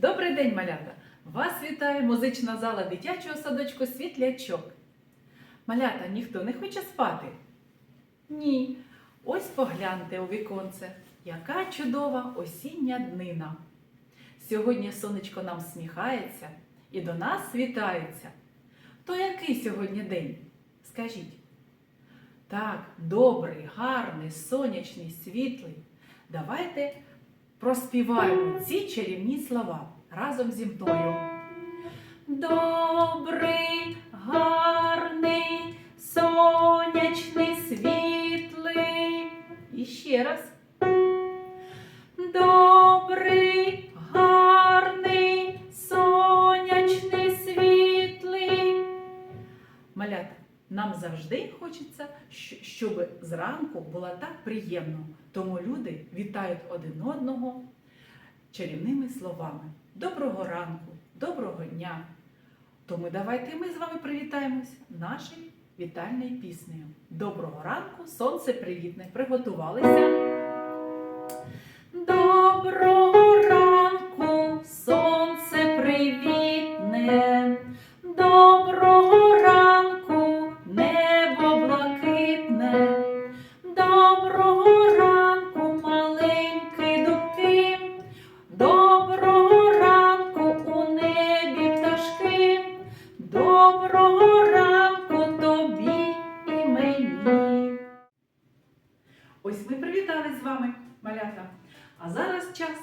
Добрий день, малята! Вас вітає музична зала дитячого садочку Світлячок. Малята, ніхто не хоче спати? Ні. Ось погляньте у віконце, яка чудова осіння днина. Сьогодні сонечко нам сміхається і до нас вітається. То який сьогодні день? Скажіть. Так, добрий, гарний, сонячний, світлий. Давайте проспіваємо ці чарівні слова разом зі мною. Добрий, гарний, зранку було так приємно. Тому люди вітають один одного чарівними словами. Доброго ранку, доброго дня. Тому давайте ми з вами привітаємося нашою вітальною піснею. Доброго ранку, сонце привітне. Приготувалися. Доброго Ось ми привітали з вами, малята. А зараз час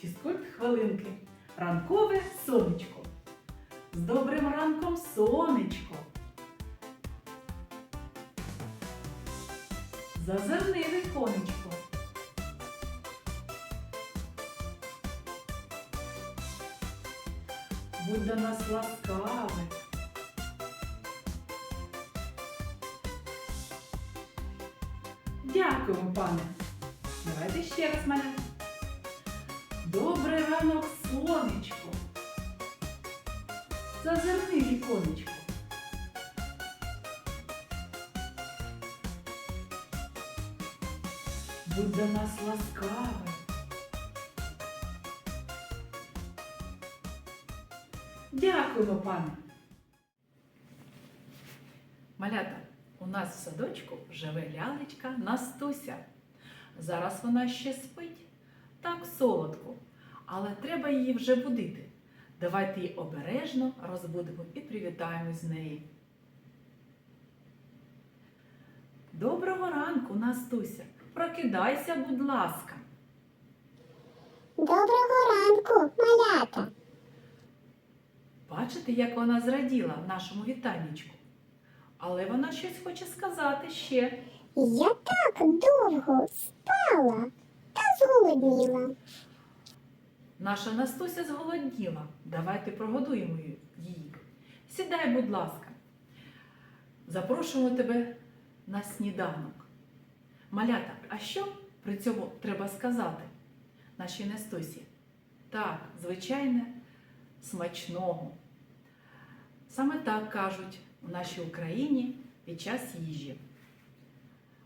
фізкульт хвилинки. Ранкове сонечко. З добрим ранком сонечко. Зазирни віконечко. Будь до нас ласкавий. Дякуємо, пане. Давайте ще раз мене. Добрий ранок, сонечко. Зазирни віконечко. Будь до нас ласкавий. Дякуємо, пане. Малята, нас в садочку живе лялечка Настуся. Зараз вона ще спить. Так солодко, але треба її вже будити. Давайте її обережно розбудимо і привітаємось з неї. Доброго ранку, Настуся. Прокидайся, будь ласка. Доброго ранку, малята. Бачите, як вона зраділа нашому вітаннячку. Але вона щось хоче сказати ще. Я так довго спала та зголодніла. Наша Настуся зголодніла. Давайте прогодуємо її. Сідай, будь ласка. Запрошуємо тебе на сніданок. Малята, а що при цьому треба сказати нашій Настусі? Так, звичайне, смачного. Саме так кажуть у нашій Україні під час їжі.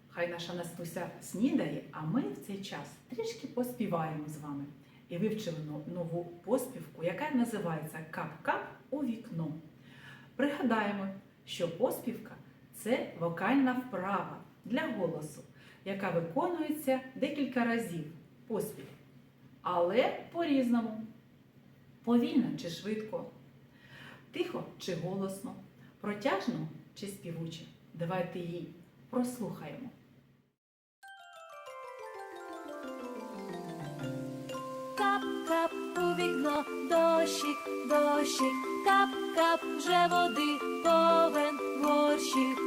Хай наша Настуся снідає, а ми в цей час трішки поспіваємо з вами і вивчили нову поспівку, яка називається Кап-кап у вікно. Пригадаємо, що поспівка це вокальна вправа для голосу, яка виконується декілька разів поспіль, але по-різному. Повільно чи швидко, тихо чи голосно, протяжно чи співуче. Давайте її прослухаємо. Кап-кап у вікно, дощик, дощик, кап-кап, вже води повен горщик.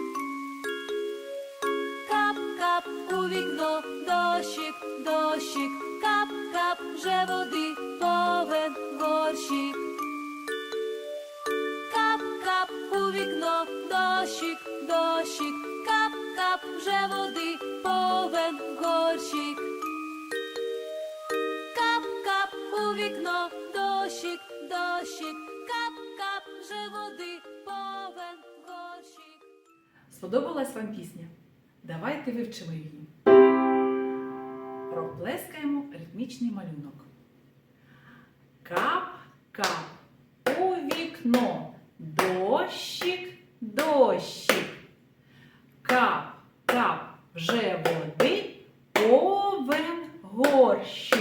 Кап-кап у вікно, дощик, дощик, кап-кап, вже води повен горщик. Вже води повен горщик. Кап-кап у вікно, дощик, дощик, кап-кап, вже води повен горщик. Сподобалась вам пісня? Давайте вивчимо її. Проплескаємо ритмічний малюнок. Кап, кап у вікно, дощик, дощик. Кап, кап, вже води, повен горщик.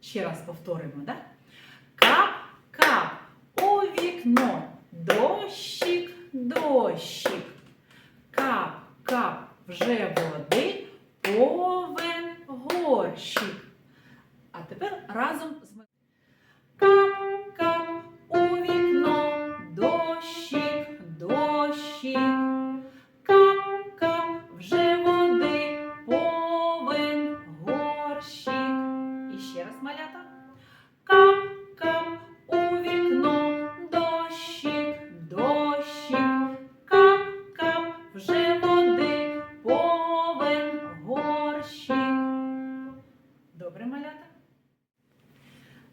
Ще раз повторимо, да?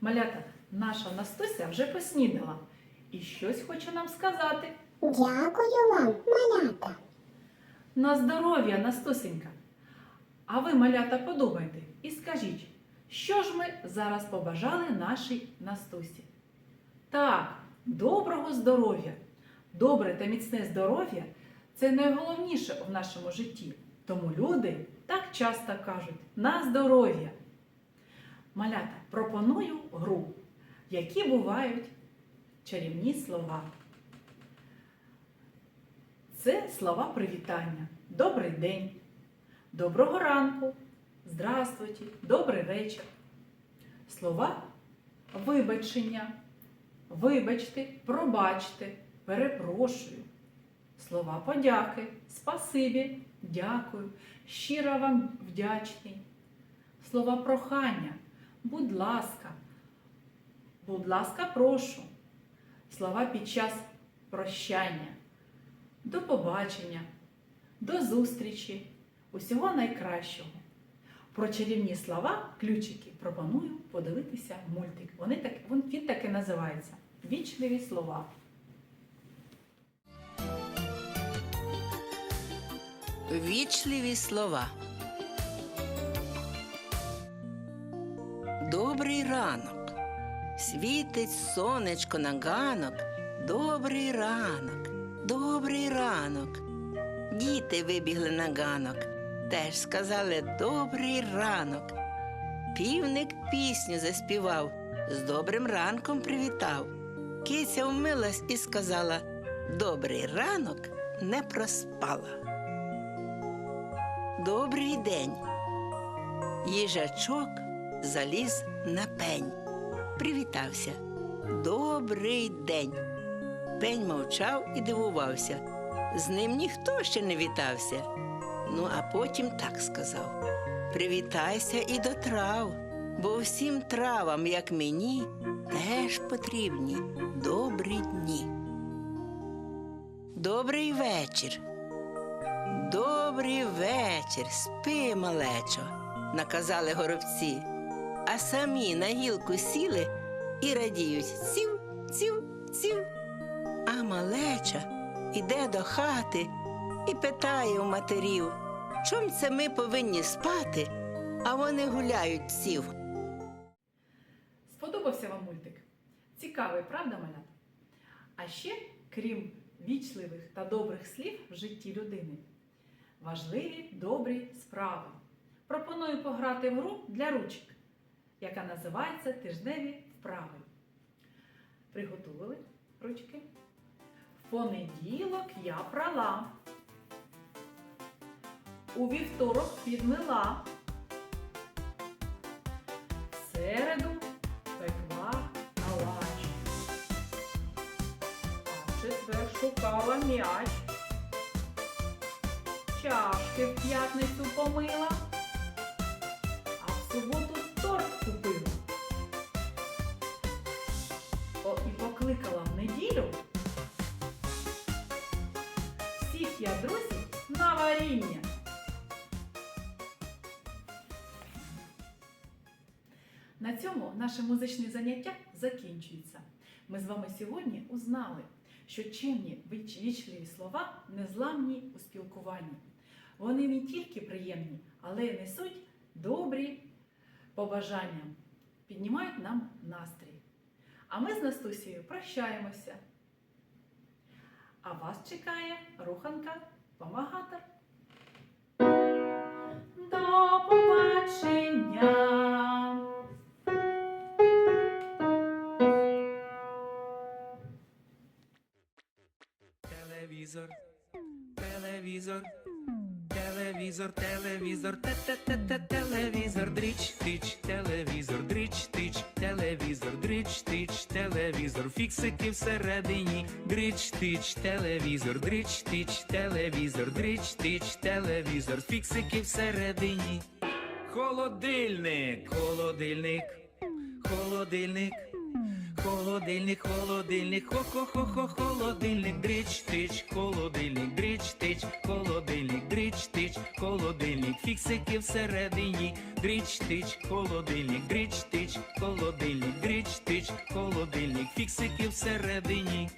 Малята, наша Настуся вже поснідала і щось хоче нам сказати. Дякую вам, малята. На здоров'я, Настусенька. А ви, малята, подумайте і скажіть, що ж ми зараз побажали нашій Настусі? Так, доброго здоров'я. Добре та міцне здоров'я це найголовніше в нашому житті. Тому люди так часто кажуть на здоров'я. Малята, пропоную гру, в якій бувають чарівні слова. Це слова привітання. Добрий день, доброго ранку, здравствуйте, добрий вечір. Слова вибачення, вибачте, пробачте, перепрошую. Слова подяки, спасибі, дякую, щиро вам вдячний. Слова прохання, будь ласка, будь ласка, прошу. Слова під час прощання. До побачення, до зустрічі, усього найкращого. Про чарівні слова, ключики, пропоную подивитися мультик. Вони так, він, так і називається Вічливі слова. Вічливі слова. Добрий ранок. Світить сонечко на ганок. Добрий ранок, добрий ранок. Діти вибігли на ганок. Теж сказали добрий ранок. Півник пісню заспівав, з добрим ранком привітав. Киця вмилась і сказала Добрий ранок не проспала. Добрий день. Їжачок заліз на пень. Привітався. Добрий день. Пень мовчав і дивувався. З ним ніхто ще не вітався. Ну, а потім так сказав: Привітайся і до трав, бо всім травам, як мені, теж потрібні добрі дні. Добрий вечір. Добрий вечір, спи, малечо, наказали горобці, а самі на гілку сіли і радіють ців, ців, ців. А малеча іде до хати і питає у матерів, чом це ми повинні спати, а вони гуляють ців. Сподобався вам мультик? Цікавий, правда, малята? А ще, крім вічливих та добрих слів в житті людини, важливі добрі справи. Пропоную пограти в гру для ручок, яка називається Тижневі вправи. Приготували ручки? В понеділок я прала. У вівторок підмила. Середу пекла калач. А в четвер шукала м'яч. Чашки в п'ятницю помила. А в суботу торт купила. О, і покликала в неділю. Всіх я, друзі, на варіння. На цьому наше музичне заняття закінчується. Ми з вами сьогодні узнали, що чимні віч- вічливі слова незламні у спілкуванні. Вони не тільки приємні, але й несуть добрі побажання, піднімають нам настрій. А ми з Настусією прощаємося. А вас чекає руханка помагатор. До побачення! Телевізор, телевізор, телевізор, телевізор, те-те-те-те, телевізор, фіксики всередині, Дрич тич, телевізор, дрич тич, телевізор, дрич тич, телевізор, фіксики всередині. Холодильник, холодильник, холодильник. Холодильник, холодильник, хо-хо-хо-хо, холодильник, дріч, тич, холодильник, дріч, тич, холодильник, дріч, тич, холодильник, фіксики всередині, дріч, тич, холодильник, дріч, тич, холодильник, дріч, тич, холодильник, фіксики всередині.